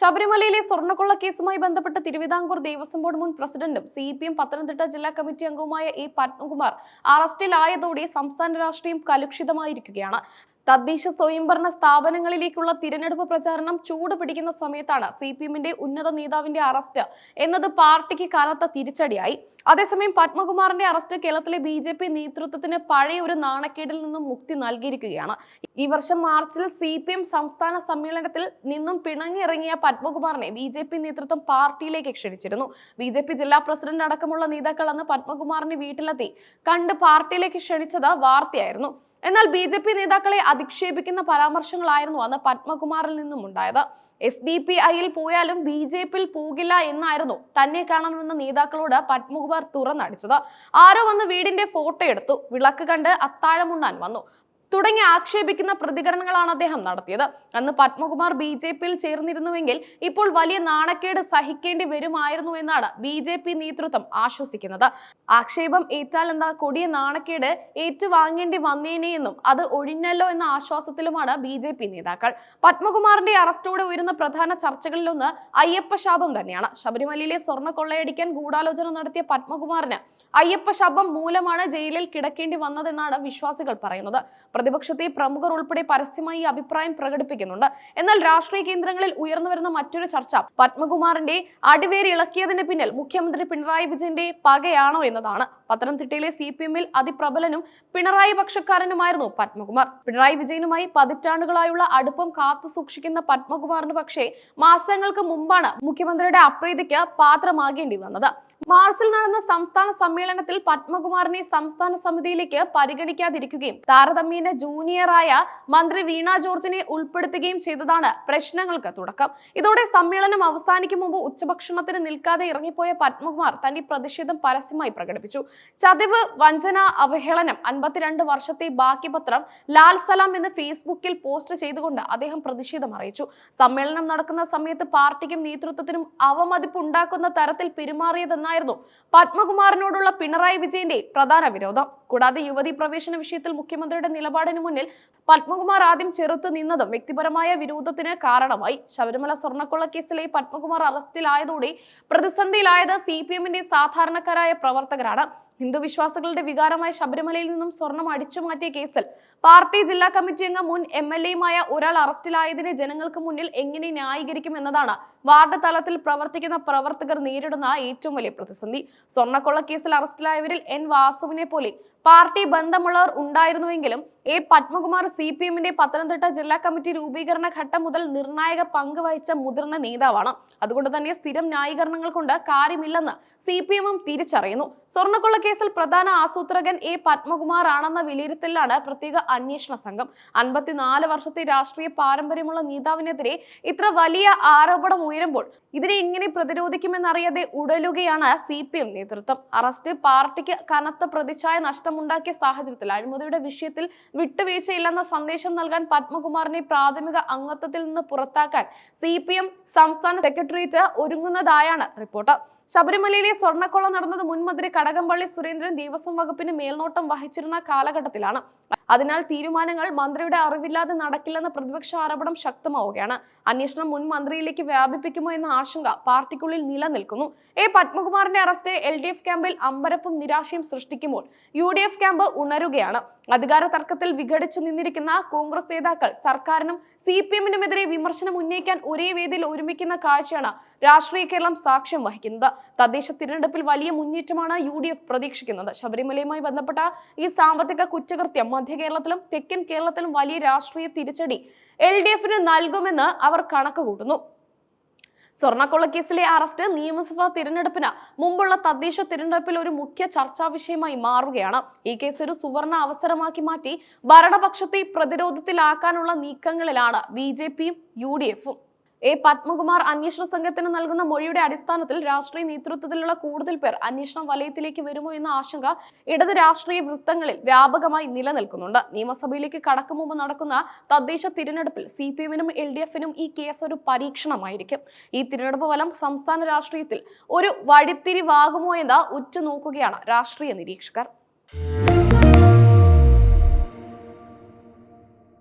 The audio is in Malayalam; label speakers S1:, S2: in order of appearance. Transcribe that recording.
S1: ശബരിമലയിലെ സ്വർണ്ണക്കൊള്ള കേസുമായി ബന്ധപ്പെട്ട് തിരുവിതാംകൂർ ദേവസ്വം ബോർഡ് മുൻ പ്രസിഡന്റും സി പി എം പത്തനംതിട്ട ജില്ലാ കമ്മിറ്റി അംഗവുമായ എ പത്മകുമാർ അറസ്റ്റിലായതോടെ സംസ്ഥാന രാഷ്ട്രീയം കലുഷിതമായിരിക്കുകയാണ് തദ്ദേശ സ്വയംഭരണ സ്ഥാപനങ്ങളിലേക്കുള്ള തിരഞ്ഞെടുപ്പ് പ്രചാരണം ചൂട് പിടിക്കുന്ന സമയത്താണ് സി പി എമ്മിന്റെ ഉന്നത നേതാവിന്റെ അറസ്റ്റ് എന്നത് പാർട്ടിക്ക് കനത്ത തിരിച്ചടിയായി അതേസമയം പത്മകുമാറിന്റെ അറസ്റ്റ് കേരളത്തിലെ ബി ജെ പി നേതൃത്വത്തിന് പഴയ ഒരു നാണക്കേടിൽ നിന്നും മുക്തി നൽകിയിരിക്കുകയാണ് ഈ വർഷം മാർച്ചിൽ സി പി എം സംസ്ഥാന സമ്മേളനത്തിൽ നിന്നും പിണങ്ങിയിറങ്ങിയ പത്മകുമാറിനെ ബി ജെ പി നേതൃത്വം പാർട്ടിയിലേക്ക് ക്ഷണിച്ചിരുന്നു ബി ജെ പി ജില്ലാ പ്രസിഡന്റ് അടക്കമുള്ള നേതാക്കൾ അന്ന് പത്മകുമാറിന്റെ വീട്ടിലെത്തി കണ്ട് പാർട്ടിയിലേക്ക് ക്ഷണിച്ചത് വാർത്തയായിരുന്നു എന്നാൽ ബി ജെ പി നേതാക്കളെ അധിക്ഷേപിക്കുന്ന പരാമർശങ്ങളായിരുന്നു അന്ന് പത്മകുമാറിൽ നിന്നും ഉണ്ടായത് എസ് ഡി പി ഐയിൽ പോയാലും ബി ജെ പിയിൽ പോകില്ല എന്നായിരുന്നു തന്നെ കാണണമെന്ന നേതാക്കളോട് പത്മകുമാർ തുറന്നടിച്ചത് ആരോ വന്ന് വീടിന്റെ ഫോട്ടോ എടുത്തു വിളക്ക് കണ്ട് അത്താഴമുണ്ണാൻ വന്നു തുടങ്ങി ആക്ഷേപിക്കുന്ന പ്രതികരണങ്ങളാണ് അദ്ദേഹം നടത്തിയത് അന്ന് പത്മകുമാർ ബി ജെ പിയിൽ ചേർന്നിരുന്നുവെങ്കിൽ ഇപ്പോൾ വലിയ നാണക്കേട് സഹിക്കേണ്ടി വരുമായിരുന്നു എന്നാണ് ബി ജെ പി നേതൃത്വം ആശ്വസിക്കുന്നത് ആക്ഷേപം ഏറ്റാൽ എന്താ കൊടിയ നാണക്കേട് ഏറ്റുവാങ്ങേണ്ടി വന്നേനെ എന്നും അത് ഒഴിഞ്ഞല്ലോ എന്ന ആശ്വാസത്തിലുമാണ് ബി ജെ പി നേതാക്കൾ പത്മകുമാറിന്റെ അറസ്റ്റോടെ ഉയരുന്ന പ്രധാന ചർച്ചകളിലൊന്ന് അയ്യപ്പ ശാപം തന്നെയാണ് ശബരിമലയിലെ സ്വർണ്ണ കൊള്ളയടിക്കാൻ ഗൂഢാലോചന നടത്തിയ പത്മകുമാറിന് അയ്യപ്പ ശാപം മൂലമാണ് ജയിലിൽ കിടക്കേണ്ടി വന്നതെന്നാണ് വിശ്വാസികൾ പറയുന്നത് പ്രതിപക്ഷത്തെ പ്രമുഖർ ഉൾപ്പെടെ പരസ്യമായി അഭിപ്രായം പ്രകടിപ്പിക്കുന്നുണ്ട് എന്നാൽ രാഷ്ട്രീയ കേന്ദ്രങ്ങളിൽ ഉയർന്നു വരുന്ന മറ്റൊരു ചർച്ച പത്മകുമാറിന്റെ അടിവേരി ഇളക്കിയതിന് പിന്നിൽ മുഖ്യമന്ത്രി പിണറായി വിജയന്റെ പകയാണോ എന്നതാണ് പത്തനംതിട്ടയിലെ സി പി എമ്മിൽ അതിപ്രബലനും പിണറായി പക്ഷക്കാരനുമായിരുന്നു പത്മകുമാർ പിണറായി വിജയനുമായി പതിറ്റാണ്ടുകളായുള്ള അടുപ്പം കാത്തു സൂക്ഷിക്കുന്ന പത്മകുമാറിന് പക്ഷേ മാസങ്ങൾക്ക് മുമ്പാണ് മുഖ്യമന്ത്രിയുടെ അപ്രീതിക്ക് പാത്രമാകേണ്ടി വന്നത് മാർച്ചിൽ നടന്ന സംസ്ഥാന സമ്മേളനത്തിൽ പത്മകുമാറിനെ സംസ്ഥാന സമിതിയിലേക്ക് പരിഗണിക്കാതിരിക്കുകയും താരതമ്യേന ജൂനിയറായ മന്ത്രി വീണ ജോർജിനെ ഉൾപ്പെടുത്തുകയും ചെയ്തതാണ് പ്രശ്നങ്ങൾക്ക് തുടക്കം ഇതോടെ സമ്മേളനം അവസാനിക്കും മുമ്പ് ഉച്ചഭക്ഷണത്തിന് നിൽക്കാതെ ഇറങ്ങിപ്പോയ പത്മകുമാർ തന്റെ പ്രതിഷേധം പരസ്യമായി പ്രകടിപ്പിച്ചു ചതിവ് വഞ്ചന അവഹേളനം അൻപത്തിരണ്ട് വർഷത്തെ ബാക്കിപത്രം ലാൽ സലാം എന്ന് ഫേസ്ബുക്കിൽ പോസ്റ്റ് ചെയ്തുകൊണ്ട് അദ്ദേഹം പ്രതിഷേധം അറിയിച്ചു സമ്മേളനം നടക്കുന്ന സമയത്ത് പാർട്ടിക്കും നേതൃത്വത്തിനും അവമതിപ്പുണ്ടാക്കുന്ന തരത്തിൽ പെരുമാറിയതെന്നായിരുന്നു പത്മകുമാറിനോടുള്ള പിണറായി വിജയന്റെ പ്രധാന വിരോധം കൂടാതെ യുവതി പ്രവേശന വിഷയത്തിൽ മുഖ്യമന്ത്രിയുടെ നിലപാടിന് മുന്നിൽ പത്മകുമാർ ആദ്യം ചെറുത്തു നിന്നതും വ്യക്തിപരമായ വിരോധത്തിന് കാരണമായി ശബരിമല സ്വർണ്ണക്കൊള്ള കേസിലെ പത്മകുമാർ അറസ്റ്റിലായതോടെ പ്രതിസന്ധിയിലായത് സി പി എമ്മിന്റെ സാധാരണക്കാരായ പ്രവർത്തകരാണ് ഹിന്ദു വിശ്വാസികളുടെ വികാരമായ ശബരിമലയിൽ നിന്നും സ്വർണം മാറ്റിയ കേസിൽ പാർട്ടി ജില്ലാ കമ്മിറ്റി അംഗം മുൻ എം എൽ എയുമായ ഒരാൾ അറസ്റ്റിലായതിനെ ജനങ്ങൾക്ക് മുന്നിൽ എങ്ങനെ ന്യായീകരിക്കും എന്നതാണ് വാർഡ് തലത്തിൽ പ്രവർത്തിക്കുന്ന പ്രവർത്തകർ നേരിടുന്ന ഏറ്റവും വലിയ പ്രതിസന്ധി സ്വർണ്ണക്കൊള്ള കേസിൽ അറസ്റ്റിലായവരിൽ എൻ വാസുവിനെ പോലെ പാർട്ടി ബന്ധമുള്ളവർ ഉണ്ടായിരുന്നുവെങ്കിലും എ പത്മകുമാർ സി പി എമ്മിന്റെ പത്തനംതിട്ട ജില്ലാ കമ്മിറ്റി രൂപീകരണ ഘട്ടം മുതൽ നിർണായക പങ്ക് വഹിച്ച മുതിർന്ന നേതാവാണ് അതുകൊണ്ട് തന്നെ സ്ഥിരം ന്യായീകരണങ്ങൾ കൊണ്ട് കാര്യമില്ലെന്ന് സി പി എമ്മും തിരിച്ചറിയുന്നു സ്വർണ്ണക്കൊള്ള കേസിൽ പ്രധാന ആസൂത്രകൻ എ പത്മകുമാർ ആണെന്ന വിലയിരുത്തലിലാണ് പ്രത്യേക അന്വേഷണ സംഘം അൻപത്തിനാല് വർഷത്തെ രാഷ്ട്രീയ പാരമ്പര്യമുള്ള നേതാവിനെതിരെ ഇത്ര വലിയ ആരോപണം ഉയരുമ്പോൾ ഇതിനെ എങ്ങനെ പ്രതിരോധിക്കുമെന്നറിയാതെ ഉടലുകയാണ് സി പി എം നേതൃത്വം അറസ്റ്റ് പാർട്ടിക്ക് കനത്ത പ്രതിച്ഛായ നഷ്ടം ഉണ്ടാക്കിയ സാഹചര്യത്തിൽ അഴിമതിയുടെ വിഷയത്തിൽ വിട്ടുവീഴ്ചയില്ലെന്ന സന്ദേശം നൽകാൻ പത്മകുമാറിനെ പ്രാഥമിക അംഗത്വത്തിൽ നിന്ന് പുറത്താക്കാൻ സി സംസ്ഥാന സെക്രട്ടേറിയറ്റ് ഒരുങ്ങുന്നതായാണ് റിപ്പോർട്ട് ശബരിമലയിലെ സ്വർണ്ണക്കൊള്ള നടന്നത് മുൻമന്ത്രി കടകംപള്ളി സുരേന്ദ്രൻ ദേവസ്വം വകുപ്പിന് മേൽനോട്ടം വഹിച്ചിരുന്ന കാലഘട്ടത്തിലാണ് അതിനാൽ തീരുമാനങ്ങൾ മന്ത്രിയുടെ അറിവില്ലാതെ നടക്കില്ലെന്ന പ്രതിപക്ഷ ആരോപണം ശക്തമാവുകയാണ് അന്വേഷണം മുൻ മന്ത്രിയിലേക്ക് വ്യാപിപ്പിക്കുമോ എന്ന ആശങ്ക പാർട്ടിക്കുള്ളിൽ നിലനിൽക്കുന്നു എ പത്മകുമാറിന്റെ അറസ്റ്റ് എൽ ഡി എഫ് ക്യാമ്പിൽ അമ്പരപ്പും നിരാശയും സൃഷ്ടിക്കുമ്പോൾ യു ഡി എഫ് ക്യാമ്പ് ഉണരുകയാണ് അധികാര തർക്കത്തിൽ വിഘടിച്ചു നിന്നിരിക്കുന്ന കോൺഗ്രസ് നേതാക്കൾ സർക്കാരിനും സി പി എമ്മിനുമെതിരെ വിമർശനം ഉന്നയിക്കാൻ ഒരേ വേദിയിൽ ഒരുമിക്കുന്ന കാഴ്ചയാണ് രാഷ്ട്രീയ കേരളം സാക്ഷ്യം വഹിക്കുന്നത് തദ്ദേശ തിരഞ്ഞെടുപ്പിൽ വലിയ മുന്നേറ്റമാണ് യു ഡി എഫ് പ്രതീക്ഷിക്കുന്നത് ശബരിമലയുമായി ബന്ധപ്പെട്ട ഈ സാമ്പത്തിക കുറ്റകൃത്യം മധ്യ കേരളത്തിലും തെക്കൻ കേരളത്തിലും വലിയ രാഷ്ട്രീയ തിരിച്ചടി എൽ ഡി എഫിന് നൽകുമെന്ന് അവർ കണക്ക് കൂട്ടുന്നു സ്വർണ്ണക്കൊള്ളക്കേസിലെ അറസ്റ്റ് നിയമസഭാ തിരഞ്ഞെടുപ്പിന് മുമ്പുള്ള തദ്ദേശ തിരഞ്ഞെടുപ്പിൽ ഒരു മുഖ്യ ചർച്ചാ വിഷയമായി മാറുകയാണ് ഈ കേസ് ഒരു സുവർണ അവസരമാക്കി മാറ്റി ഭരണപക്ഷത്തെ പ്രതിരോധത്തിലാക്കാനുള്ള നീക്കങ്ങളിലാണ് ബി ജെ പിയും യു ഡി എഫും എ പത്മകുമാർ അന്വേഷണ സംഘത്തിന് നൽകുന്ന മൊഴിയുടെ അടിസ്ഥാനത്തിൽ രാഷ്ട്രീയ നേതൃത്വത്തിലുള്ള കൂടുതൽ പേർ അന്വേഷണ വലയത്തിലേക്ക് വരുമോ എന്ന ആശങ്ക ഇടത് രാഷ്ട്രീയ വൃത്തങ്ങളിൽ വ്യാപകമായി നിലനിൽക്കുന്നുണ്ട് നിയമസഭയിലേക്ക് കടക്കും മുമ്പ് നടക്കുന്ന തദ്ദേശ തിരഞ്ഞെടുപ്പിൽ സി പി എമ്മിനും എൽ ഡി എഫിനും ഈ കേസ് ഒരു പരീക്ഷണമായിരിക്കും ഈ തിരഞ്ഞെടുപ്പ് ഫലം സംസ്ഥാന രാഷ്ട്രീയത്തിൽ ഒരു വഴിത്തിരിവാകുമോ എന്ന് ഉറ്റുനോക്കുകയാണ് രാഷ്ട്രീയ നിരീക്ഷകർ